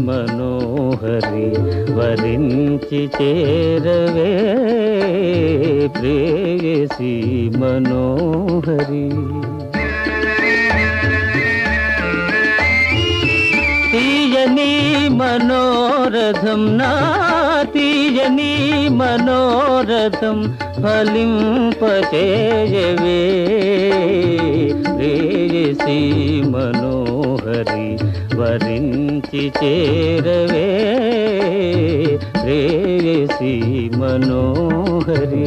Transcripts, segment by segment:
మనోహరి వరించి చేరవే. ప్రేయసి మనోహరి. మనోరథం నా తీయని మనోరథం ఫలింపచేయవే రేసి మనోహరి వరించి చేరవే రేసి మనోహరి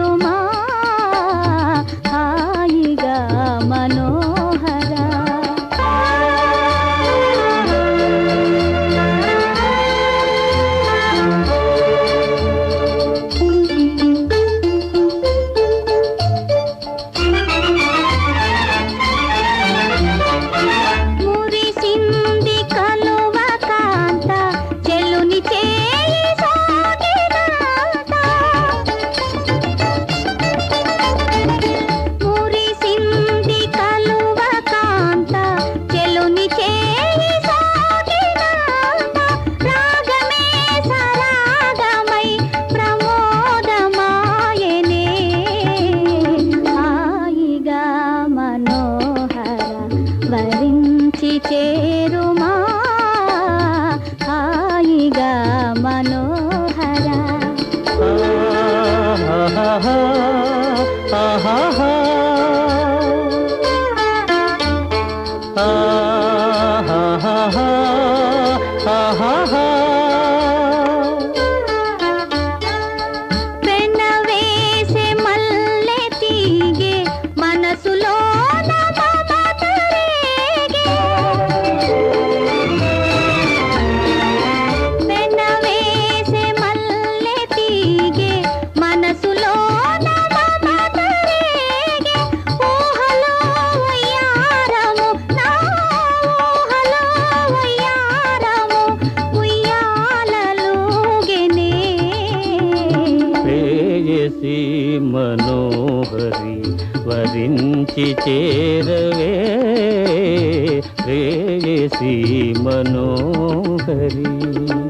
వరించి చేరుమా హాయిగా మనోహర ఆహాహా, ఆహాహా. మల్లె తీగే మనసులో ప్రేయసి మనోహరి వరించి చేరవే. రేసి మనోహరి.